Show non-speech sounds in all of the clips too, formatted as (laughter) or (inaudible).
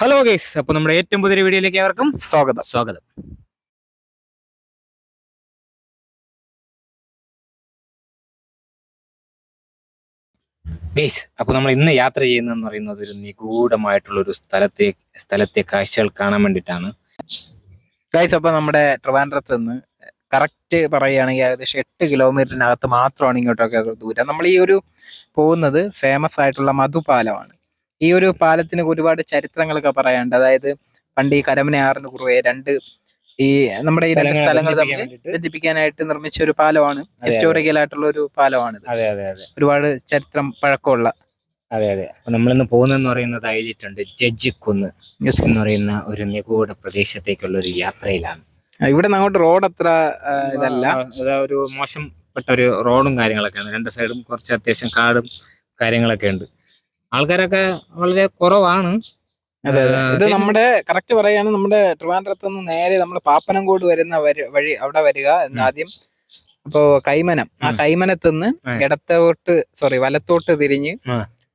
Hello guys അപ്പൊ നമ്മുടെ ഏറ്റവും പുതിയ വീഡിയോയിലേക്ക് അവർക്കും സ്വാഗതം. സ്വാഗതം. ഗൈസ് അപ്പൊ നമ്മൾ ഇന്ന് യാത്ര ചെയ്യുന്നതെന്ന് പറയുന്നത് ഒരു നിഗൂഢമായിട്ടുള്ള ഒരു സ്ഥലത്തെ സ്ഥലത്തെ കാഴ്ചകൾ കാണാൻ വേണ്ടിയിട്ടാണ്. ഗൈസ് അപ്പൊ നമ്മുടെ ട്രിവാൻഡ്രത്ത് നിന്ന് കറക്റ്റ് പറയുകയാണെങ്കിൽ ഏകദേശം എട്ട് കിലോമീറ്ററിനകത്ത് മാത്രമാണ് ഇങ്ങോട്ടൊക്കെ ദൂരം. നമ്മൾ ഈ ഒരു പോകുന്നത് ഫേമസ് ആയിട്ടുള്ള മധുപാലമാണ്. ഈ ഒരു പാലത്തിന് ഒരുപാട് ചരിത്രങ്ങളൊക്കെ പറയാനുണ്ട്. അതായത് പണ്ട് ഈ കരമനയാറിന് കുറുവെ രണ്ട് ഈ നമ്മുടെ ഈ രണ്ട് സ്ഥലങ്ങൾ തമ്മിൽ ബന്ധിപ്പിക്കാനായിട്ട് നിർമ്മിച്ച ഒരു പാലമാണ്. ഹിസ്റ്റോറിക്കൽ ആയിട്ടുള്ള ഒരു പാലമാണ് അതെ അതെ അതെ. ഒരുപാട് ചരിത്രം പഴക്കമുള്ള. അതെ അതെ. അപ്പൊ നമ്മളിന്ന് പോകുന്നെന്ന് പറയുന്നത് ഐലിട്ടുണ്ട് ജഡ്ജിക്കുന്ന് എന്ന് പറയുന്ന ഒരു നിഗൂഢ പ്രദേശത്തേക്കുള്ള ഒരു യാത്രയിലാണ് ഇവിടെ അങ്ങോട്ട് റോഡ് അത്ര ഇതല്ല. ഒരു മോശപ്പെട്ട ഒരു റോഡും കാര്യങ്ങളൊക്കെയാണ്. രണ്ട് സൈഡും കുറച്ച് അത്യാവശ്യം കാടും കാര്യങ്ങളൊക്കെ ഉണ്ട് ആൾക്കാരൊക്കെ വളരെ കുറവാണ്. അതെ അതെ. ഇത് നമ്മുടെ കറക്റ്റ് പറയാണ് നമ്മുടെ ട്രിവാൻഡ്രത്ത് നിന്ന് നേരെ നമ്മൾ പാപ്പനംകോട് വരുന്ന വരി- വഴി അവിടെ വരിക എന്ന്. ആദ്യം അപ്പോ കൈമനം. ആ കൈമനത്തുനിന്ന് കൈമനത്ത് നിന്ന് ഇടത്തോട്ട് സോറി വലത്തോട്ട് തിരിഞ്ഞ്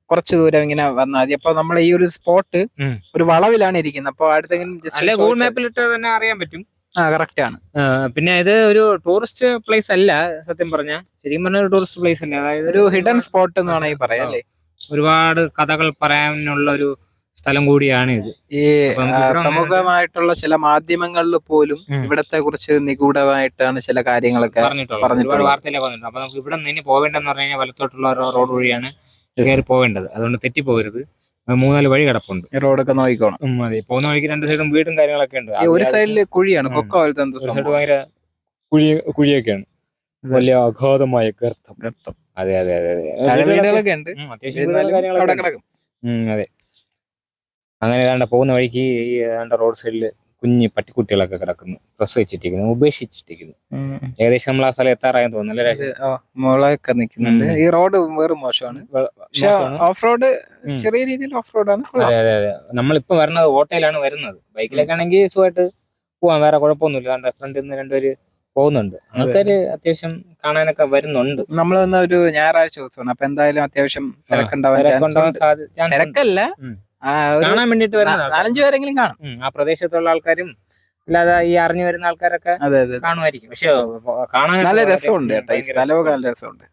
കുറച്ച് ദൂരം ഇങ്ങനെ വന്നാൽ മതി. അപ്പൊ നമ്മൾ ഈ ഒരു സ്പോട്ട് ഒരു വളവിലാണ് ഇരിക്കുന്നത്. അപ്പൊ അടുത്തെങ്കിലും ഗൂഗിൾ ചോദിച്ചാ- മാപ്പിൽ ഇട്ട് തന്നെ അറിയാൻ പറ്റും. ആ കറക്റ്റ് ആണ്. പിന്നെ ഇത് ഒരു ടൂറിസ്റ്റ് പ്ലേസ് അല്ല സത്യം പറഞ്ഞ. ശരിക്കും പറഞ്ഞ ഒരു ടൂറിസ്റ്റ് പ്ലേസ് അല്ല. അതായത് ഒരു ഹിഡൻ സ്പോട്ട് എന്ന് വേണമെങ്കിൽ പറയാം അല്ലേ? ഒരുപാട് കഥകൾ പറയാനുള്ള ഒരു സ്ഥലം കൂടിയാണ് ഇത് ഈ പ്രമുഖമായിട്ടുള്ള ചില മാധ്യമങ്ങളിൽ പോലും. ഇവിടത്തെ കുറിച്ച് നിഗൂഢമായിട്ടാണ് ചില കാര്യങ്ങളൊക്കെ പറഞ്ഞിട്ടുള്ളത്. വാർത്തയിലൊക്കെ വന്നിട്ടുണ്ട്. അപ്പൊ നമുക്ക് ഇവിടെ നിന്ന് പോവേണ്ടെന്ന് പറഞ്ഞു കഴിഞ്ഞാൽ വലത്തോട്ടുള്ള ഒരു റോഡ് വഴിയാണ് കയറി പോവേണ്ടത്. അതുകൊണ്ട് തെറ്റിപ്പോകരുത്. പോകരുത് മൂന്നാൽ വഴി കിടപ്പുണ്ട്. റോഡൊക്കെ നോക്കിക്കോണം. അതെ. പോകുന്ന വഴിക്ക് രണ്ട് സൈഡും വീടും കാര്യങ്ങളൊക്കെ ഉണ്ട്. ഒരു സൈഡിൽ സൈഡിൽ കുഴിയാണ്. കൊക്ക പോലത്തെ. ഭയങ്കര കുഴി കുഴിയൊക്കെയാണ്. വലിയ അഗാധമായ ഗർത്തം. ഗർത്തം. അതെ അതെ അതെ അതെ. വീടുകളൊക്കെ ഉണ്ട്. അവിടെ കിടക്കും. അതെ. അങ്ങനെ കണ്ട പോകുന്ന വഴിക്ക് ഈ ഏതാണ്ട് റോഡ് സൈഡിൽ കുഞ്ഞ് പട്ടിക്കുട്ടികളൊക്കെ കിടക്കുന്നു. പ്രസവിച്ചിട്ടിരിക്കുന്നു ഉപേക്ഷിച്ചിട്ടിരിക്കുന്നു. ഏകദേശം നമ്മൾ ആ സ്ഥലം എത്താറായെന്ന് തോന്നുന്നു ഓ, നിൽക്കുന്നുണ്ട്. ഈ റോഡ് വേറെ മോശമാണ്. പക്ഷെ ഓഫ് റോഡ് ചെറിയ രീതിയിൽ ഓഫ് റോഡാണ്. അതെ അതെ അതെ. നമ്മളിപ്പോ വരുന്നത് ഓട്ടോയിലാണ് വരുന്നത്. ബൈക്കിലൊക്കെ ആണെങ്കിൽ സുഖമായിട്ട് പോവാം വേറെ കുഴപ്പമൊന്നുമില്ല. കണ്ട ഫ്രണ്ടിൽ നിന്ന് രണ്ടുപേര് പോകുന്നുണ്ട്. ആൾക്കാര് അത്യാവശ്യം കാണാനൊക്കെ വരുന്നുണ്ട്. നമ്മൾ വന്ന ഒരു ഞായറാഴ്ച ദിവസമാണ്. അപ്പൊ എന്തായാലും അത്യാവശ്യം തിരക്കുണ്ടാവാൻ. തിരക്കല്ല. കാണാൻ വേണ്ടിട്ട് വരുന്ന നാ- നാലഞ്ച് പേരെങ്കിലും കാണും. ആ പ്രദേശത്തുള്ള ആൾക്കാരും അല്ലാതെ ഈ അറിഞ്ഞു വരുന്ന ആൾക്കാരൊക്കെ. കാണുമായിരിക്കും. പക്ഷെ കാണാൻ നല്ല രസമുണ്ട് കേട്ടോ. ഈ സ്ഥലമൊക്കെ നല്ല രസമുണ്ട്.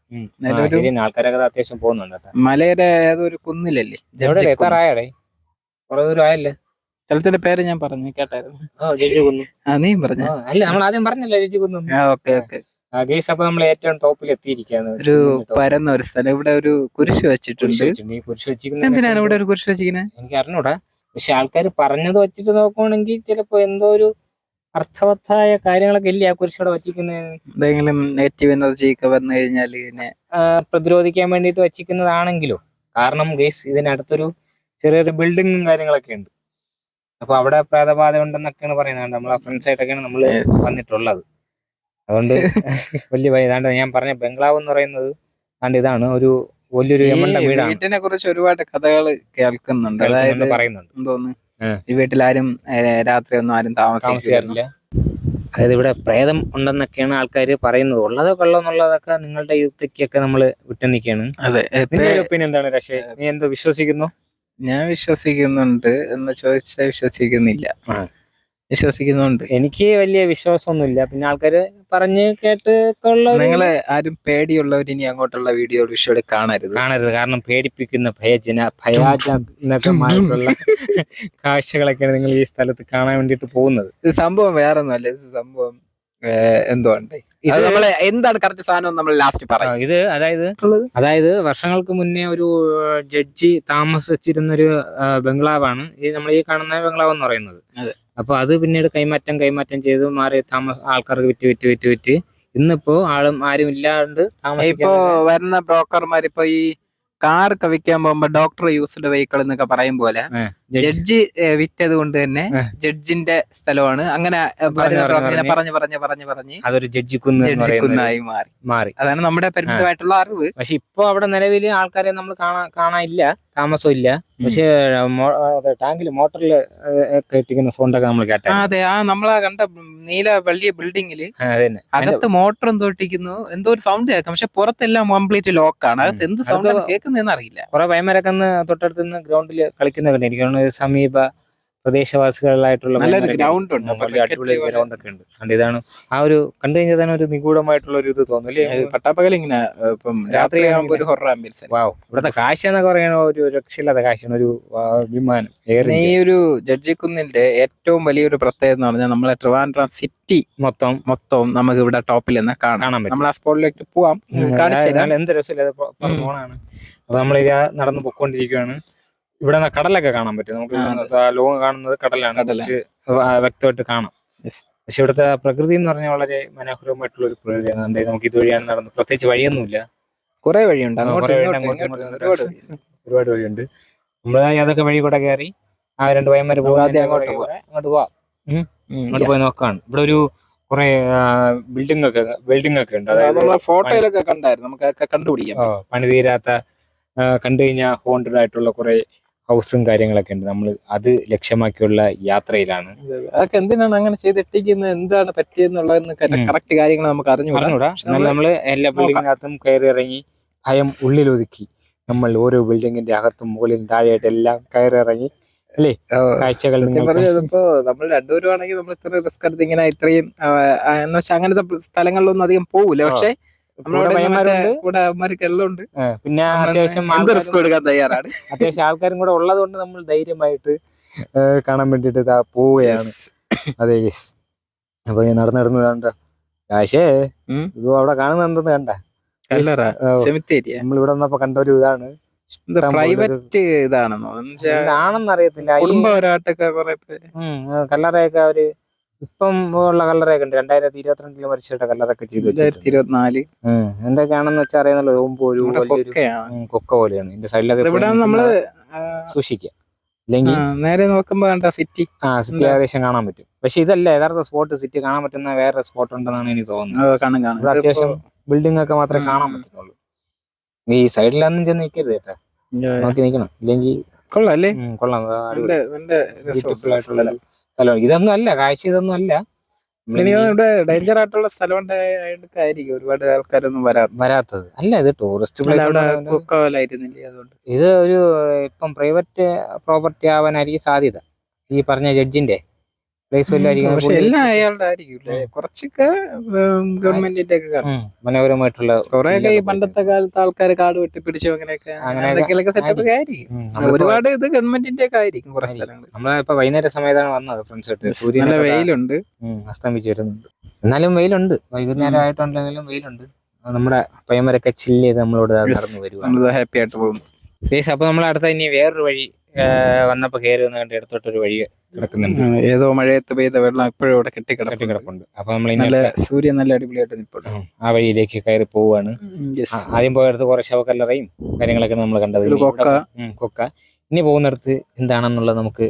ആൾക്കാരൊക്കെ അത്യാവശ്യം പോകുന്നുണ്ട് മലയുടെ ഏതൊരു കുന്നിലല്ലേ? എവിടെ. എത്താറായടേ കുറെ ദൂരം ആയല്ലേ? സ്ഥലത്തിന്റെ പേര് ഞാൻ പറഞ്ഞു കേട്ടായിരുന്നു. ആ നീ പറഞ്ഞു? അല്ല നമ്മൾ ആദ്യം പറഞ്ഞല്ലോ ജഡ്ജി കുന്നു. ആ ഓക്കെ ഓക്കെ. ഗേസ് അപ്പൊ നമ്മൾ ഏറ്റവും ടോപ്പിൽ എത്തിയിരിക്കുകയാണ്. ഒരു പരന്ന ഒരു സ്ഥലം. ഇവിടെ ഒരു കുരിശ് വെച്ചിട്ടുണ്ട്. കുരിശ് വെച്ചിരിക്കുന്നത് എന്തിനാണ് ഇവിടെ ഒരു കുരിശ് വെച്ചിരിക്കുന്നത്? എനിക്ക് അറിഞ്ഞൂടാ പക്ഷെ ആൾക്കാർ പറഞ്ഞത് വെച്ചിട്ട് നോക്കുവാണെങ്കിൽ ചിലപ്പോ എന്തോ ഒരു അർത്ഥവത്തായ കാര്യങ്ങളൊക്കെ ഇല്ലേ ആ കുരിശോടെ വച്ചിരിക്കുന്നത്? എന്തെങ്കിലും നെഗറ്റീവ് എനർജി ഒക്കെ വന്നു കഴിഞ്ഞാൽ ഇതിനെ പ്രതിരോധിക്കാൻ വേണ്ടിയിട്ട് വച്ചിരിക്കുന്നതാണെങ്കിലോ. കാരണം ഗേസ് ഇതിനടുത്തൊരു ചെറിയൊരു ബിൽഡിങ്ങും കാര്യങ്ങളൊക്കെ ഉണ്ട്. അപ്പൊ അവിടെ പ്രേതബാധ ഉണ്ടെന്നൊക്കെയാണ് പറയുന്നത്. നമ്മളെ ഫ്രണ്ട്സ് ആയിട്ടൊക്കെയാണ് നമ്മൾ വന്നിട്ടുള്ളത്. അതുകൊണ്ട് വലിയ ഇതാണ്ട് ഞാൻ പറഞ്ഞ ബംഗ്ലാവ് എന്ന് പറയുന്നത് ആണ്ട് ഇതാണ് ഒരു വലിയൊരു യമണ്ട വീടാണ്. വീട്ടിനെ കുറിച്ച് ഒരുപാട് കഥകൾ കേൾക്കുന്നുണ്ട്. അതായത് പറയുന്നുണ്ട്. എന്തോന്ന്? ഈ വീട്ടിലാരും രാത്രി ഒന്നും ആരും താമസിക്കാറില്ല. അതായത് ഇവിടെ പ്രേതം ഉണ്ടെന്നൊക്കെയാണ് ആൾക്കാർ പറയുന്നത്. ഉള്ളതോ എന്നുള്ളതൊക്കെ നിങ്ങളുടെ യുക്തിക്കൊക്കെ നമ്മൾ വിട്ടു നിൽക്കുകയാണ് അതെ ഒപ്പീനിയൻ എന്താണ് രക്ഷേ? നീ എന്തോ വിശ്വസിക്കുന്നു? ഞാൻ വിശ്വസിക്കുന്നുണ്ട് എന്ന് ചോദിച്ചാൽ വിശ്വസിക്കുന്നില്ല. വിശ്വസിക്കുന്നുണ്ട്. എനിക്ക് വലിയ വിശ്വാസമൊന്നുമില്ല. പിന്നെ ആൾക്കാര് പറഞ്ഞ് കേട്ട് നിങ്ങളെ ആരും പേടിയുള്ളവർ ഇനി അങ്ങോട്ടുള്ള വീഡിയോ വിഷയം കാണരുത്. കാണരുത്. കാരണം പേടിപ്പിക്കുന്ന ഭയജന ഭയാജനകമായിട്ടുള്ള (laughs) കാഴ്ചകളൊക്കെയാണ് നിങ്ങൾ ഈ സ്ഥലത്ത് കാണാൻ വേണ്ടിട്ട് പോകുന്നത്. ഇത് സംഭവം വേറെ ഒന്നുമല്ല ഇത് സംഭവം എന്തോ ഉണ്ട്. ഇത് എന്താണ് കറക്റ്റ് സാധനം നമ്മൾ ലാസ്റ്റ് ഇത് അതായത് അതായത് വർഷങ്ങൾക്ക് മുന്നേ ഒരു ജഡ്ജി താമസിച്ചിരുന്ന ഒരു ബംഗ്ലാവാണ്. ഈ നമ്മൾ ഈ കാണുന്ന ബംഗ്ലാവ് എന്ന് പറയുന്നത്. അതെ. അപ്പൊ അത് പിന്നീട് കൈമാറ്റം കൈമാറ്റം ചെയ്ത് മാറി താമസ ആൾക്കാർക്ക് വിറ്റ് വിറ്റ് വിറ്റ് വിറ്റ്. ഇന്നിപ്പോ ആളും ആരും ഇല്ലാണ്ട് ഇപ്പൊ വരുന്ന ബ്രോക്കർമാർ ഇപ്പൊ ഈ കാർ കവിക്കാൻ വിൽക്കാൻ പോകുമ്പോ ഡോക്ടർ യൂസ്ഡ് വെഹിക്കിൾ എന്നൊക്കെ പറയും പോലെ ജഡ്ജി- വിറ്റത് കൊണ്ട് തന്നെ ജഡ്ജിന്റെ സ്ഥലമാണ്. അങ്ങനെ പറഞ്ഞു പറഞ്ഞു പറഞ്ഞു പറഞ്ഞ് അതൊരു ജഡ്ജി കുന്നായി മാറി. മാറി. അതാണ് നമ്മുടെ പരിമിതമായിട്ടുള്ള അറിവ്. പക്ഷെ ഇപ്പൊ അവിടെ നിലവിൽ ആൾക്കാരെ നമ്മൾ കാണാ കാണാനില്ല താമസം ഇല്ല. പക്ഷെ ടാങ്കിൽ മോട്ടറിൽ ഇട്ടിരിക്കുന്ന സൗണ്ടൊക്കെ നമ്മൾ കേട്ടാ. അതെ ആ നമ്മളെ കണ്ട നീല വലിയ ബിൽഡിങ്ങിൽ അകത്ത് മോട്ടർ എന്തോ ഇട്ടിരിക്കുന്നു. എന്തോ ഒരു സൗണ്ട് കേൾക്കാം. പക്ഷെ പുറത്തെല്ലാം കംപ്ലീറ്റ് ലോക്കാണ്. അകത്ത് എന്ത് സൗണ്ട് കേൾക്കുന്നതെന്ന് അറിയില്ല. കുറെ വയമരക്കന്ന് തൊട്ടടുത്ത് ഗ്രൗണ്ടിൽ കളിക്കുന്ന എനിക്ക് സമീപ പ്രദേശവാസികളായിട്ടുള്ള നല്ലൊരു ഗ്രൗണ്ട് ഉണ്ട്. അടിപൊളി ഗ്രൗണ്ട് ഒക്കെ ഉണ്ട് കണ്ട് ഇതാണ്. ആ ഒരു കണ്ടു കഴിഞ്ഞാൽ തന്നെ ഒരു നിഗൂഢമായിട്ടുള്ള ഒരു ഇത് തോന്നുന്നു പട്ടാപ്പകൽ ഇങ്ങനെ ഇപ്പം രാത്രി ഒരു ഹൊറർ ആംബിയൻസ് വാവ്. ഇവിടുത്തെ കാഴ്ച എന്നൊക്കെ പറയുന്ന ഒരു രക്ഷയില്ലാത്ത കാഴ്ചയാണ് ഒരു വിമാനം. ഈ ഒരു ജഡ്ജിക്കുന്നിന്റെ ഏറ്റവും വലിയൊരു പ്രത്യേകത എന്ന് പറഞ്ഞാൽ നമ്മളെ ട്രിവാൻഡ്രം സിറ്റി മൊത്തം മൊത്തം നമുക്ക് ഇവിടെ ടോപ്പിൽ നിന്ന് കാണാം. നമ്മൾ ആ സ്പോട്ടിലേക്ക് പോവാം. കാണിച്ചു എന്ത് രസമില്ല പോണാണ് അപ്പൊ നമ്മൾ നടന്ന് പൊക്കോണ്ടിരിക്കുകയാണ് ഇവിടെ കടലൊക്കെ കാണാൻ പറ്റും. നമുക്ക് ലോങ് കാണുന്നത് കടലാണ്. വ്യക്തമായിട്ട് കാണാം. പക്ഷെ ഇവിടുത്തെ പ്രകൃതി എന്ന് പറഞ്ഞാൽ വളരെ മനോഹരമായിട്ടുള്ള ഒരു പ്രകൃതിയാണ്. നമുക്ക് ഇതുവഴിയാണ് നടന്നത്? പ്രത്യേകിച്ച് വഴിയൊന്നുമില്ല. കുറെ വഴിയുണ്ട്. ഒരുപാട് വഴിയുണ്ട്. നമ്മൾ അതൊക്കെ വഴി കൂടെ കയറി? ആ രണ്ട് ആദ്യം അങ്ങോട്ട് പോവാം. അങ്ങോട്ട് പോയി നോക്കാണ്. ഇവിടെ ഒരു കുറെ ബിൽഡിംഗ് ഒക്കെ ബിൽഡിംഗ് ഒക്കെ ഉണ്ട്. അതായത് ഫോട്ടോയിലൊക്കെ കണ്ടായിരുന്നു. നമുക്ക് കണ്ടുപിടിക്കാം. പണി തീരാത്ത കണ്ടു കഴിഞ്ഞാൽ ഹോണ്ടഡ് ആയിട്ടുള്ള കുറെ ഹൗസും കാര്യങ്ങളൊക്കെ ഉണ്ട്. നമ്മൾ അത് ലക്ഷ്യമാക്കിയുള്ള യാത്രയിലാണ്. അതൊക്കെ എന്തിനാണ് അങ്ങനെ ചെയ്തിട്ടിരിക്കുന്നത് എന്താണ് പറ്റിയെന്നുള്ളതെന്ന്. കറക്റ്റ് കാര്യങ്ങൾ നമുക്ക് അറിഞ്ഞുകൂടാ എന്നാൽ നമ്മൾ എല്ലാ ബിൽഡിങ്ങിനകത്തും കയറി ഇറങ്ങി ഭയം ഉള്ളിലൊതുക്കി നമ്മൾ ഓരോ ബിൽഡിങ്ങിന്റെ അകത്തും മുകളിലും താഴെയായിട്ട് എല്ലാം കയറി ഇറങ്ങി അല്ലേ കാഴ്ചകൾ ഇതിപ്പോ നമ്മൾ രണ്ടുപേരും ആണെങ്കിൽ നമ്മൾ ഇത്ര റിസ്ക് എടുത്ത് ഇങ്ങനെ ഇത്രയും എന്ന് വെച്ചാൽ അങ്ങനത്തെ സ്ഥലങ്ങളിലൊന്നും അധികം പോകൂല. പക്ഷെ നമ്മുടെ പിന്നെ അത്യാവശ്യം അത്യാവശ്യം ആൾക്കാരും കൂടെ ഉള്ളത് കൊണ്ട് നമ്മൾ ധൈര്യമായിട്ട് കാണാൻ വേണ്ടിട്ട് പോവുകയാണ്. അതെ. അപ്പൊ ഞാൻ നടന്നു നടന്ന് കണ്ട. കാശേ ഇത് അവിടെ കാണുന്ന എന്തെന്ന് കണ്ട? നമ്മളിവിടെ നമ്മൾ ഇവിടെ വന്നപ്പോ കണ്ട ഒരു ഇതാണ്. പ്രൈവറ്റ് ഇതാണെന്നോ? എന്ന് വെച്ചാൽ എന്താണെന്ന് അറിയത്തില്ല. ഈ കുടുംബപരമായിട്ടൊക്കെ കുറെ പേര്. ഉം, ആ കല്ലറയൊക്കെ അവർ ഇപ്പം ഉള്ള കളറൊക്കെ ഉണ്ട്. രണ്ടായിരത്തി ഇരുപത്തിരണ്ടിൽ മരിച്ചിട്ട കളറൊക്കെ ചെയ്തു രണ്ടായിരത്തി. ഇരുപത്തിനാല് എന്തൊക്കെയാണെന്ന് വെച്ചാൽ അറിയാന്നല്ലോ? ഓമ്പോ ഒരു വലിയൊരു കൊക്ക പോലെയാണ്. ഇതിന്റെ സൈഡിലൊക്കെ നമ്മൾ സൂക്ഷിക്കുക. ഇല്ലെങ്കിൽ നേരെ നോക്കുമ്പോ കണ്ട സിറ്റി ആ സിറ്റി ഏകദേശം കാണാൻ പറ്റും. പക്ഷെ ഇതല്ല യഥാർത്ഥ സ്പോട്ട് സിറ്റി കാണാൻ പറ്റുന്ന വേറെ സ്പോട്ട് ഉണ്ടെന്നാണ് എനിക്ക് തോന്നുന്നത്. അത്യാവശ്യം ബിൽഡിംഗ് ഒക്കെ മാത്രമേ കാണാൻ. പറ്റുന്നുള്ളൂ. ഈ സൈഡിലൊന്നും ചെന്ന് നിൽക്കരുത് കേട്ടാ. നോക്കി നിൽക്കണം ഇല്ലെങ്കിൽ കൊള്ളാം അല്ലേ? കൊള്ളാം. ബ്യൂട്ടിഫുൾ ആയിട്ടുള്ള സ്ഥലമാണ് ഇതൊന്നും അല്ല കാഴ്ച ഇതൊന്നും അല്ല. ഇവിടെ ഡേഞ്ചർ ആയിട്ടുള്ള സ്ഥലം ആയിരിക്കും ഒരുപാട് ആൾക്കാരൊന്നും വരാത്ത വരാത്തത്. അല്ല ഇത് ടൂറിസ്റ്റ് അതുകൊണ്ട്. ഇത് ഒരു ഇപ്പം പ്രൈവറ്റ് പ്രോപ്പർട്ടി ആവാനായിരിക്കും സാധ്യത. ഈ പറഞ്ഞ ജഡ്ജിന്റെ പക്ഷെ എല്ലാം അയാളുടെ ആയിരിക്കും കുറച്ചൊക്കെ ഗവൺമെന്റിന്റെ ഒക്കെ മനോഹരമായിട്ടുള്ള കുറെയൊക്കെ ഈ പണ്ടത്തെ കാലത്ത് ആൾക്കാർ കാട് വെട്ടി പിടിച്ചു അങ്ങനെയൊക്കെ അങ്ങനെയൊക്കെ സെറ്റപ്പ് ആയിരിക്കും. ഒരുപാട് ഇത് ഗവൺമെന്റിന്റെ ഒക്കെ ആയിരിക്കും കുറെ. സ്ഥലങ്ങൾ നമ്മളിപ്പോ വൈകുന്നേര സമയത്താണ് വന്നത് ഫ്രണ്ട്സ് സൂര്യൻ നല്ല വെയിലുണ്ട്. അസ്തമിച്ച് വരുന്നുണ്ട് എന്നാലും വെയിലുണ്ട്. വൈകുന്നേരം ആയിട്ടുണ്ടെങ്കിലും വെയിലുണ്ട്. നമ്മുടെ പയ്യന്മാരൊക്കെ ചില്ല് ചെയ്ത് നമ്മളോട് നടന്നു വരുവാണ്. ഹാപ്പി ആയിട്ട് പോകുന്നു. അപ്പൊ നമ്മൾ അടുത്ത ഇനി വേറൊരു വഴി വന്നപ്പോ കയറി വന്ന് കണ്ട് ഇടത്തോട്ടൊരു വഴി കിടക്കുന്നുണ്ട്. ഏതോ മഴയത്ത് പെയ്ത വെള്ളം ഇപ്പോഴും ഇവിടെ കെട്ടി കിടക്കുന്നുണ്ട് അപ്പൊ നമ്മൾ നല്ല സൂര്യൻ നല്ല അടിപൊളിയായിട്ട് നിൽപ്പുണ്ട് ആ വഴിയിലേക്ക് കയറി പോവാണ്. ആദ്യം പോയടുത്ത് കുറെ ശവക്കല്ലറയും കാര്യങ്ങളൊക്കെ നമ്മൾ കണ്ടത്. കൊക്ക. ഇനി പോകുന്നിടത്ത് എന്താണെന്നുള്ളത് നമുക്ക്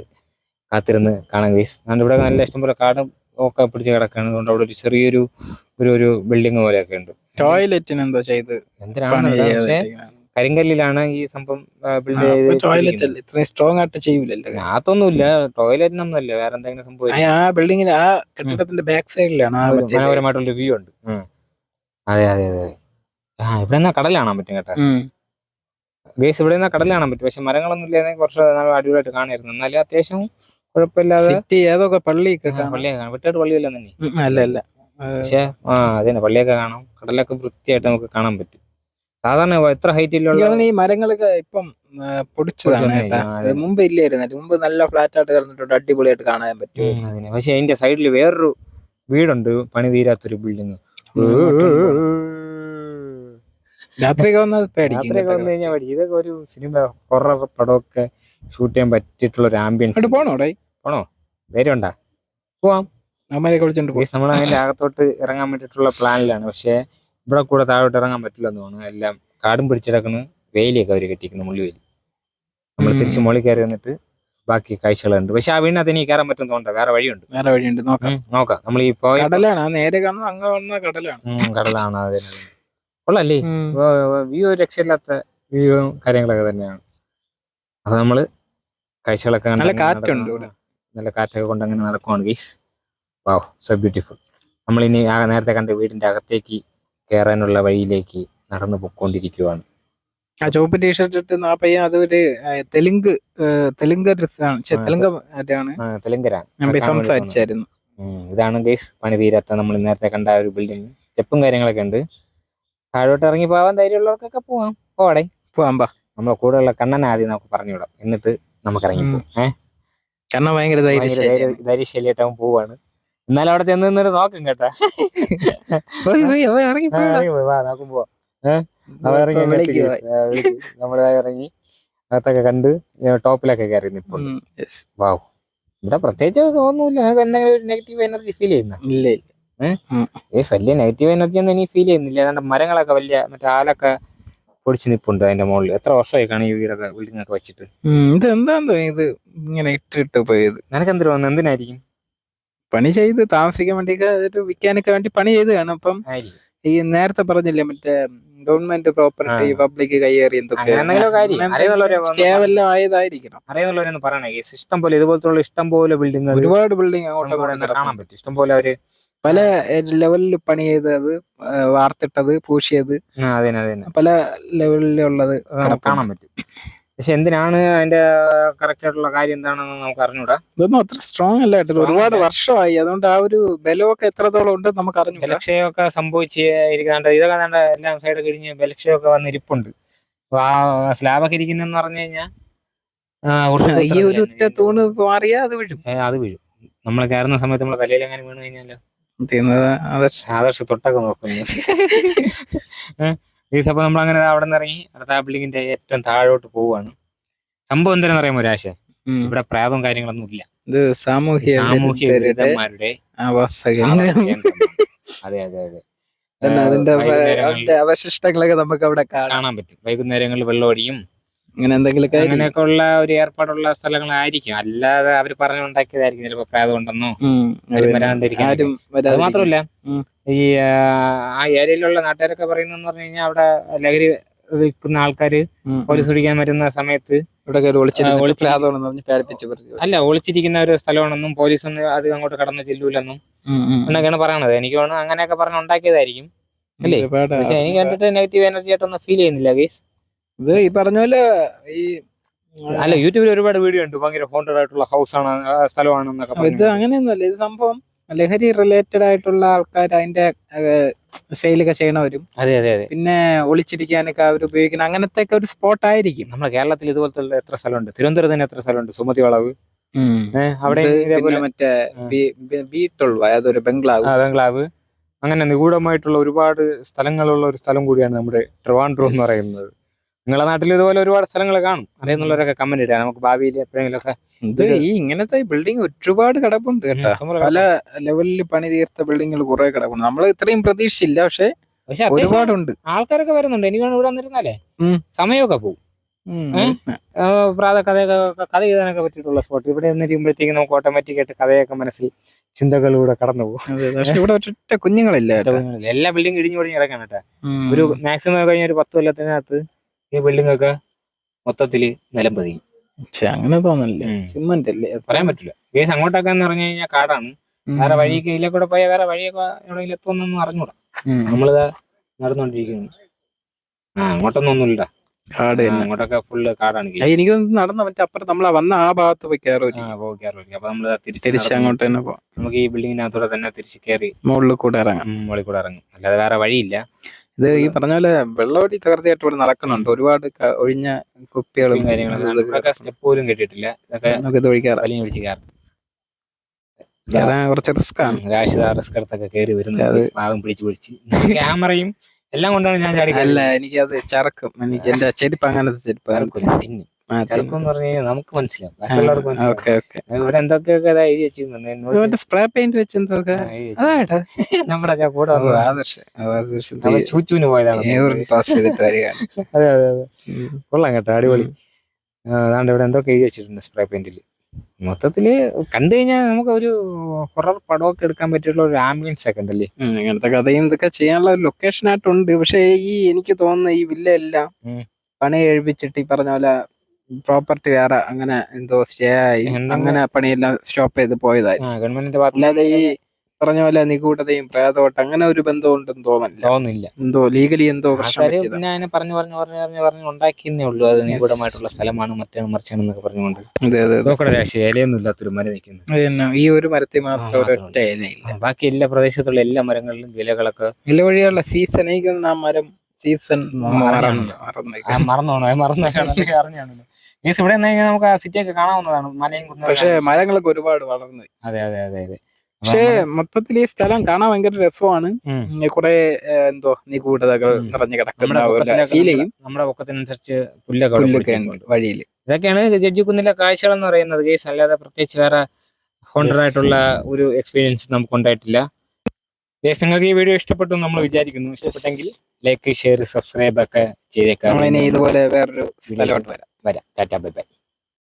കാത്തിരുന്ന് കാണാൻ ഗൈസ് നമ്മുടെ ഇവിടെ നല്ല ഇഷ്ടംപോലെ കാടും ഒക്കെ പിടിച്ച് കിടക്കാണ്. അതുകൊണ്ട് അവിടെ ഒരു ചെറിയൊരു ഒരു ഒരു ബിൽഡിംഗ് പോലെയൊക്കെ ഉണ്ട്. ടോയ്ലറ്റിന് എന്തോ ചെയ്ത് എന്തിനാണ് കരിങ്കല്ലിലാണ് ഈ സംഭവം ബിൽഡ് ടോയ്ലറ്റ് ചെയ്ത് അല്ലേ? ഇത്രയും സ്ട്രോങ് ആയിട്ട് ചെയ്യൂലല്ലോ അതൊന്നുമില്ല. ടോയ്ലറ്റിനൊന്നുമല്ല വേറെ എന്തെങ്കിലും സംഭവം ആ ബിൽഡിങ്ങിൽ ആ കെട്ടിടത്തിന്റെ ബാക്ക് സൈഡിലാണ് മനോഹരമായിട്ടുള്ള വ്യൂ ഉണ്ട്. അതെ അതെ അതെ ആ ഇവിടെ നിന്നാ കടൽ കാണാൻ പറ്റും കേട്ടോ. ഗേസ് ഇവിടെ നിന്നാ കടൽ കാണാൻ പറ്റും. പക്ഷെ മരങ്ങളൊന്നും ഇല്ലാതെ കുറച്ച് അടിപൊളിയായിട്ട് കാണായിരുന്നു. എന്നാലും അത്യാവശ്യം കുഴപ്പമില്ലാതെ ഏതൊക്കെ പള്ളിയൊക്കെ ആ, കാണാം. പള്ളിയൊക്കെ കാണാം. വിട്ടിട്ട് പള്ളിയല്ല തന്നെ. അല്ല അല്ല. പക്ഷെ ആ അതന്നെ. പള്ളിയൊക്കെ കാണാം. കടലൊക്കെ വൃത്തിയായിട്ട് നമുക്ക് കാണാൻ പറ്റും. സാധാരണ എത്ര ഹൈറ്റിലുള്ള ഈ മരങ്ങളൊക്കെ ഇപ്പം പൊടിച്ചതാണ് മുമ്പ് ഇല്ലായിരുന്നു മുമ്പ് നല്ല ഫ്ലാറ്റ് ആയിട്ട് കിടന്നിട്ടുണ്ട് അടിപൊളിയായിട്ട് കാണാൻ പറ്റും. അതിനെ. പക്ഷെ അതിന്റെ സൈഡിൽ വേറൊരു വീടുണ്ട് പണി തീരാത്തൊരു ബിൽഡിങ് രാത്രിയൊക്കെ വന്നാൽ പേടിക്കും രാത്രിയൊക്കെ വന്നു കഴിഞ്ഞാൽ മതി ഇതൊക്കെ ഒരു സിനിമ ഹൊറർ പടമൊക്കെ ഷൂട്ട് ചെയ്യാൻ പറ്റിയിട്ടുള്ള ഒരു ആംബിയൻസ് പോണോ പോണോ? ഡേ ധൈര്യം ഉണ്ടാ? പോവാം. നമ്മളെ കുറിച്ചുണ്ട് നമ്മൾ അതിന്റെ അകത്തോട്ട് ഇറങ്ങാൻ വേണ്ടിയിട്ടുള്ള പ്ലാനിലാണ് പക്ഷെ ഇവിടെ കൂടെ താഴോട്ട് ഇറങ്ങാൻ പറ്റില്ല എന്ന് തോന്നുന്നു. എല്ലാം കാടും പിടിച്ചിടക്കണ് വേലിയൊക്കെ അവർ കെട്ടിക്കുന്നു മുള്ളി വേലി. നമ്മൾ. തിരിച്ച് മുകളിൽ കയറി വന്നിട്ട് ബാക്കി കാഴ്ചകളുണ്ട്. പക്ഷെ ആ വീടിനകത്ത് ഇനി കയറാൻ പറ്റും തോന്നണ്ട വേറെ വഴിയുണ്ട്. വേറെ വഴിയുണ്ട്. നോക്കാം. നമ്മൾ ഈ പോയ കടലാണ്. നേരെ കാണുന്നത് അങ്ങ് കാണുന്ന കടലാണ്. കടലാണ്. അതിന് കൊള്ളല്ലേ? വ്യൂ വ്യൂ രക്ഷയില്ലാത്ത വ്യൂവും കാര്യങ്ങളൊക്കെ തന്നെയാണ്. അപ്പൊ നമ്മൾ കാഴ്ചകളൊക്കെ നല്ല കാറ്റുണ്ട് നല്ല കാറ്റൊക്കെ കൊണ്ട് അങ്ങനെ നടക്കുവാണ് ഗൈസ്. വാവ് സോ ബ്യൂട്ടിഫുൾ. നമ്മളിനി ആ നേരത്തെ കണ്ട വീടിന്റെ അകത്തേക്ക് കയറാനുള്ള വഴിയിലേക്ക് നടന്നു പൊക്കോണ്ടിരിക്കുവാണ്. ആ ചുവപ്പ് ടീഷർട്ട് ഇട്ട് ആ പയ്യൻ അത് ഒരു തെലുങ്ക് തെലുങ്ക് ഡ്രസ് ആണ് ആ, തെലുങ്ക് ആയിട്ടാണ് തെലുങ്കരാണ്. സംസാരിച്ചായിരുന്നു. ഇതാണ് ഗൈസ് പണി തീരാത്ത നമ്മൾ നേരത്തെ കണ്ട ഒരു ബിൽഡിംഗ് സ്റ്റെപ്പും കാര്യങ്ങളൊക്കെ ഉണ്ട്. താഴോട്ട് ഇറങ്ങി പോവാൻ ധൈര്യമുള്ളവർക്കൊക്കെ പോവാം. പോടെ പോവാൻ ബാ നമ്മളെ കൂടെയുള്ള കണ്ണനെ ആദ്യം നമുക്ക് പറഞ്ഞു വിടാം എന്നിട്ട് നമുക്ക് ഇറങ്ങി പോവാം. ഏഹ് കണ്ണൻ ഭയങ്കര. ധൈര്യശല്യായിട്ട് അവൻ പോവാണ്. എന്നാലും അവിടെ ചെന്ന് നിന്നിട്ട് നോക്കും കേട്ടാ. വാ നോക്കുമ്പോ അവ ഇറങ്ങി ഇറങ്ങി. അകത്തൊക്കെ കണ്ട് ടോപ്പിലൊക്കെ കയറി yes. വാവ് ഇവിടെ പ്രത്യേകിച്ച് ഒന്നുമില്ല. എന്തെങ്കിലും ഒരു നെഗറ്റീവ് എനർജി ഫീൽ ചെയ്യുന്ന ഇല്ല വലിയ നെഗറ്റീവ് എനർജി ഒന്നും എനിക്ക് ഫീൽ ചെയ്യുന്നില്ല. അതുകൊണ്ട് മരങ്ങളൊക്കെ വലിയ മറ്റേ ആലൊക്കെ പൊടിച്ച് നിപ്പുണ്ട് അതിന്റെ മുകളിൽ എത്ര വർഷമായി കാണും ഈ വീടൊക്കെ ബിൽഡിംഗ് ഒക്കെ വെച്ചിട്ട്? ഇത് എന്താന്ന് ഇത് ഇങ്ങനെ ഇട്ടിട്ട് പോയത്? നിനക്ക് എന്തിനാ എന്തിനായിരിക്കും? പണി ചെയ്ത് താമസിക്കാൻ വേണ്ടിയൊക്കെ അതൊരു വിൽക്കാനൊക്കെ വേണ്ടി പണി ചെയ്ത് കാണും അപ്പം ഈ നേരത്തെ പറഞ്ഞില്ലേ മറ്റേ ഗവൺമെന്റ് പ്രോപ്പർട്ടി. പബ്ലിക് കൈയേറി എന്തൊക്കെ കേവലം ആയതായിരിക്കണം. പറയണേ ഇഷ്ടം പോലെ ഇതുപോലത്തെ ഇഷ്ടം പോലെ ബിൽഡിംഗ് ഒരുപാട് ബിൽഡിംഗ് അങ്ങോട്ടും കാണാൻ. പറ്റും. ഇഷ്ടം പോലെ അവർ പല ലെവലിൽ പണി ചെയ്തത് വാർത്തിട്ടത് പൂശിയത് പല ലെവലിലുള്ളത് കാണാൻ പറ്റും. പക്ഷെ എന്തിനാണ് അതിന്റെ കറക്റ്റ് ആയിട്ടുള്ള കാര്യം എന്താണെന്ന് നമുക്ക് അറിഞ്ഞൂടാ. ഇതൊന്നും അത്ര സ്ട്രോങ് അല്ല കേട്ടോ. ഒരുപാട് വർഷമായി. അതുകൊണ്ട് ആ ഒരു ബലമൊക്കെ എത്രത്തോളം ഉണ്ട് നമുക്ക് അറിഞ്ഞു ബലക്ഷയമൊക്കെ സംഭവിച്ച് ഇരിക്കാണ്ട് ഇതൊക്കെ കണ്ട എല്ലാം സൈഡ് കിഴിഞ്ഞ് ബലക്ഷയമൊക്കെ വന്ന് ഇരിപ്പുണ്ട് അപ്പൊ ആ സ്ലാബൊക്കെ ഇരിക്കുന്നെന്ന് പറഞ്ഞു കഴിഞ്ഞാൽ ഈ ഒരു തൂണ് മാറിയാ അത് വീഴും. അത് വീഴും. നമ്മൾ കയറുന്ന സമയത്ത് നമ്മളെ തലയിൽ എങ്ങനെ വീണ് കഴിഞ്ഞാലോ? ആദർശ് തൊട്ടൊക്കെ നോക്കുന്നു. (laughs) അപ്പൊ നമ്മൾ അങ്ങനെ അവിടെ നിന്ന് ഇറങ്ങി അടുത്ത ബിൽഡിങ്ങിന്റെ ഏറ്റവും താഴോട്ട് പോവുകയാണ്. സംഭവം എന്താണെന്ന് അറിയാമോ രാശ. ഇവിടെ പ്രേതവും കാര്യങ്ങളൊന്നും ഇല്ല. ഇത് സാമൂഹ്യ സാമൂഹ്യ വിരുദ്ധരുടെ വിരുദ്ധന്മാരുടെ. അതെ അതെ അതെ. (laughs) അതിന്റെ അവശിഷ്ടങ്ങളൊക്കെ നമുക്ക് അവിടെ കാണാൻ പറ്റും. വൈകുന്നേരങ്ങളിൽ വെള്ളമടിയും അങ്ങനെ എന്തെങ്കിലും. അങ്ങനെയൊക്കെ ഉള്ള ഒരു ഏർപ്പാടുള്ള സ്ഥലങ്ങളായിരിക്കും. അല്ലാതെ അവർ പറഞ്ഞുണ്ടാക്കിയതായിരിക്കും. ചിലപ്പോ പ്രേതം ഉണ്ടെന്നോ ആരും അത് മാത്രമല്ല. ഈ ആ, ഏരിയയിലുള്ള നാട്ടുകാരൊക്കെ പറയുന്നതെന്ന് പറഞ്ഞു കഴിഞ്ഞാൽ അവിടെ ലഹരി വിൽക്കുന്ന ആൾക്കാര്. പോലീസ് പിടിക്കാൻ വരുന്ന സമയത്ത്. അല്ല ഒളിച്ചിരിക്കുന്ന ഒരു സ്ഥലമാണെന്നും പോലീസ് ഒന്നും അത് അങ്ങോട്ട് കടന്നു ചെല്ലൂലെന്നും. എന്നൊക്കെയാണ് പറയണത് എനിക്ക് തോന്നുന്നു അങ്ങനെയൊക്കെ പറഞ്ഞ് ഉണ്ടാക്കിയതായിരിക്കും അല്ലേ? പക്ഷെ എനിക്ക് കണ്ടിട്ട് നെഗറ്റീവ് എനർജി ആയിട്ടൊന്നും ഫീൽ ചെയ്യുന്നില്ല ഗൈസ് ഇത് ഈ പറഞ്ഞ പോലെ ഈ അല്ല യൂട്യൂബിൽ ഒരുപാട് വീഡിയോ ഉണ്ട് ഭയങ്കര ഹോണ്ടഡ് ആയിട്ടുള്ള ഹൗസ് ആണ് സ്ഥലമാണെന്നൊക്കെ ഇത് അങ്ങനെയൊന്നുമല്ല ഇത് സംഭവം ലഹരി റിലേറ്റഡ് ആയിട്ടുള്ള ആൾക്കാർ അതിന്റെ സെയിലൊക്കെ ചെയ്യണവരും. അതെ അതെ അതെ. പിന്നെ ഒളിച്ചിരിക്കാനൊക്കെ അവർ ഉപയോഗിക്കുന്ന അങ്ങനത്തെ ഒക്കെ ഒരു സ്പോട്ട് ആയിരിക്കും. നമ്മുടെ കേരളത്തിൽ ഇതുപോലത്തെ എത്ര സ്ഥലമുണ്ട്? തിരുവനന്തപുരത്ത് തന്നെ എത്ര സ്ഥലമുണ്ട്? സുമതി വളവ്? അവിടെ മറ്റേ ബീട്ടുള്ളു അതൊരു ബംഗ്ലാവ്. ബംഗ്ലാവ്. അങ്ങനെ നിഗൂഢമായിട്ടുള്ള ഒരുപാട് സ്ഥലങ്ങളുള്ള ഒരു സ്ഥലം കൂടിയാണ് നമ്മുടെ ട്രിവാൻഡ്രം എന്ന് പറയുന്നത്. നിങ്ങളുടെ നാട്ടിൽ ഇതുപോലെ ഒരുപാട് സ്ഥലങ്ങൾ കാണും. അറിയുന്നുള്ളവരൊക്കെ കമന്റ് ഇടുക. നമുക്ക് ഭാവിയിൽ എപ്പോഴെങ്കിലും ഒക്കെ ഇത് ഈ ഇങ്ങനത്തെ ബിൽഡിംഗ് ഒരുപാട് കിടപ്പുണ്ട് കേട്ടോ. പല ലെവലിൽ പണി തീർത്ത ബിൽഡിങ്ങുകൾ കുറെ കിടപ്പുണ്ട്. നമ്മൾ ഇത്രയും പ്രതീക്ഷിച്ചില്ല പക്ഷെ ഒരുപാടുണ്ട്. ആൾക്കാരൊക്കെ വരുന്നുണ്ട്. എനിക്ക് ഇവിടെ വന്നിരുന്നാലേ സമയമൊക്കെ പോകും പ്രാത കഥയൊക്കെ കഥ എഴുതാനൊക്കെ പറ്റിയിട്ടുള്ള സ്പോട്ട് ഇവിടെ വന്നിരിക്കുമ്പോഴത്തേക്ക് നമുക്ക് ഓട്ടോമാറ്റിക് ആയിട്ട് കഥയൊക്കെ മനസ്സിൽ ചിന്തകളിലൂടെ കടന്നു പോകും. പക്ഷെ ഇവിടെ ഒറ്റ കുഞ്ഞുങ്ങളില്ല എല്ലാ ബിൽഡിംഗ് ഇടിഞ്ഞു പൊടിഞ്ഞ് കിടക്കാണ് കേട്ടോ. ഒരു മാക്സിമം കഴിഞ്ഞ ഒരു പത്ത് കൊല്ലത്തിനകത്ത് ഈ ബിൽഡിംഗ് ഒക്കെ മൊത്തത്തിൽ നിലം പതിയും. പക്ഷെ അങ്ങനെ തോന്നല്ലേ സിമന്റ് അല്ലേ പറയാൻ പറ്റില്ല. കേസ് അങ്ങോട്ടൊക്കെ എന്ന് പറഞ്ഞു കഴിഞ്ഞാൽ കാടാണ്. വേറെ വഴിയൊക്കെ ഇതിലെ കൂടെ പോയാൽ വേറെ വഴിയൊക്കെ എവിടെയെങ്കിലും എത്തുമെന്നൊന്നും അറിഞ്ഞൂടാ. നമ്മളിത് നടന്നുകൊണ്ടിരിക്കുന്നു ആ അങ്ങോട്ടൊന്നും ഒന്നുമില്ല കാട് അങ്ങോട്ടൊക്കെ ഫുള്ള് കാടാണ് എനിക്ക് നടന്ന മറ്റേ അപ്പുറം നമ്മളെ വന്ന ആ ഭാഗത്ത് പോയി കയറി ആ പോകാറുണ്ട് അപ്പൊ തിരിച്ച് തിരിച്ച് അങ്ങോട്ട് തന്നെ പോവാം നമുക്ക് ഈ ബിൽഡിങ്ങിനകത്തൂടെ തന്നെ തിരിച്ച് കയറി മുകളിൽ കൂടെ ഇറങ്ങാം. മുകളിൽ കൂടെ ഇറങ്ങും. അല്ലാതെ വേറെ വഴിയില്ല. ഇത് ഈ പറഞ്ഞ പോലെ വെള്ളമടി തകർത്തിയായിട്ട് ഇവിടെ നടക്കുന്നുണ്ട്. ഒരുപാട് ക- ഒഴിഞ്ഞ കുപ്പികളും കാര്യങ്ങളും ഇവിടെയൊക്കെ സ്റ്റെപ്പ് പോലും കെട്ടിയിട്ടില്ല. ഇതൊക്കെ നമുക്ക് ഇത് ഒഴിക്കാറ്. വലിയ പിടിച്ച് കയറും. കയറാൻ കുറച്ച് റിസ്ക് ആണ്. രാശിത റിസ്ക് എടുത്തൊക്കെ കയറി വരുന്നു അത് ഭാഗം പിടിച്ച് പിടിച്ച്. ക്യാമറയും എല്ലാം കൊണ്ടാണ് ഞാൻ ചാടി അല്ല എനിക്ക് അത് ചറക്കും എനിക്ക് എന്റെ ചെരുപ്പ് അങ്ങനത്തെ ചെരുപ്പ് പറഞ്ഞു കഴിഞ്ഞാൽ നമുക്ക് മനസ്സിലാവും. ബാക്കിയുള്ളവർക്ക് മനസ്സിലാവും. Okay okay. ഇവിടെ എന്തൊക്കെയൊക്കെ ഇതാ എഴുതി വെച്ചിരുന്നു? സ്പ്രേ പെയിന്റ് (laughs) നമ്മുടെ കൂടെ പോയതാണ് (laughs) അതെ അതെ അതെ. കൊള്ളാം കേട്ടോ അടിപൊളി. അതാണ്ട് ഇവിടെ എന്തൊക്കെ എഴുതി വെച്ചിട്ടുണ്ട് സ്പ്രേ പെയിന്റിൽ? മൊത്തത്തിൽ കണ്ടു കഴിഞ്ഞാൽ നമുക്ക് ഒരു ഹൊറർ പടമൊക്കെ എടുക്കാൻ പറ്റിയുള്ള ഒരു ആംബിയൻസ് ഒക്കെ ഉണ്ടല്ലേ? ഇങ്ങനത്തെ അങ്ങനത്തെ കഥയും ഇതൊക്കെ ചെയ്യാനുള്ള ഒരു ലൊക്കേഷൻ ആയിട്ടുണ്ട്. പക്ഷേ ഈ എനിക്ക് തോന്നുന്ന ഈ വില്ല എല്ലാം പണി എഴുപ്പിച്ചിട്ട് ഈ പറഞ്ഞ പോലെ പ്രോപ്പർട്ടി വേറെ അങ്ങനെ എന്തോ സ്റ്റേ ആയി. അങ്ങനെ പണിയെല്ലാം സ്റ്റോപ്പ് ചെയ്ത് പോയതായി. ആ ഗവൺമെന്റിന്റെ അല്ലാതെ ഈ പറഞ്ഞ പോലെ നികൂടതയും പ്രേതോട്ടം അങ്ങനെ ഒരു ബന്ധം ഉണ്ടെന്ന് തോന്നുന്നില്ല. തോന്നുന്നില്ല. എന്തോ ലീഗലി എന്തോ പ്രശ്നം. പിന്നെ അതിനെ പറഞ്ഞു പറഞ്ഞു പറഞ്ഞു പറഞ്ഞു പറഞ്ഞു ഉണ്ടാക്കിയെന്നേ ഉള്ളൂ. അത് നിഗൂഢമായിട്ടുള്ള സ്ഥലമാണ് മറ്റേ മറിച്ചാണെന്നൊക്കെ പറഞ്ഞുകൊണ്ട്. ഇലയൊന്നും ഇല്ലാത്തൊരു മരം നിൽക്കുന്നത് ഈ ഒരു മരത്തിൽ മാത്രം ഒരൊറ്റ ഇലയില്ല ബാക്കി എല്ലാ പ്രദേശത്തുള്ള എല്ലാ മരങ്ങളിലും വിലകളൊക്കെ ഇല വഴിയുള്ള സീസൺ ആ മരം സീസൺ മറന്നു. മറന്നു. മറന്നു മറന്നു അറിഞ്ഞാണല്ലോ. മീൻസ് ഇവിടെ കഴിഞ്ഞാൽ നമുക്ക് ആ സിറ്റി ഒക്കെ കാണാവുന്നതാണ്. മലയും കുന്നും പക്ഷേ മരങ്ങളൊക്കെ ഒരുപാട് വളർന്നു. അതെ അതെ അതെ അതെ. പക്ഷേ മൊത്തത്തിൽ ഈ സ്ഥലം കാണാൻ ഭയങ്കര രസമാണ്. കുറെ എന്തോ നിഗൂഢതകൾ. നിറഞ്ഞു കിടക്കുന്ന ഫീൽ ചെയ്യും നമ്മുടെ- പൊക്കത്തിനനുസരിച്ച് പുല്ലൊക്കെ പുല്ലൊക്കെ ഉണ്ട് വഴിയിൽ ഇതൊക്കെയാണ് ജഡ്ജി കുന്നിലെ കാഴ്ചകൾ എന്ന് പറയുന്നത്. കേസ് അല്ലാതെ പ്രത്യേകിച്ച് വേറെ ഹോണ്ടറായിട്ടുള്ള ഒരു എക്സ്പീരിയൻസ് നമുക്ക് ഉണ്ടായിട്ടില്ല. കേസ് നിങ്ങൾക്ക് ഈ വീഡിയോ ഇഷ്ടപ്പെട്ടു നമ്മൾ വിചാരിക്കുന്നു. ഇഷ്ടപ്പെട്ടെങ്കിൽ ലൈക്ക് ഷെയർ സബ്സ്ക്രൈബ് ഒക്കെ ചെയ്തേക്കാം. ഇതുപോലെ വേറൊരു സ്ഥലമായിട്ട് വരാം. വരാം. Tata bye bye.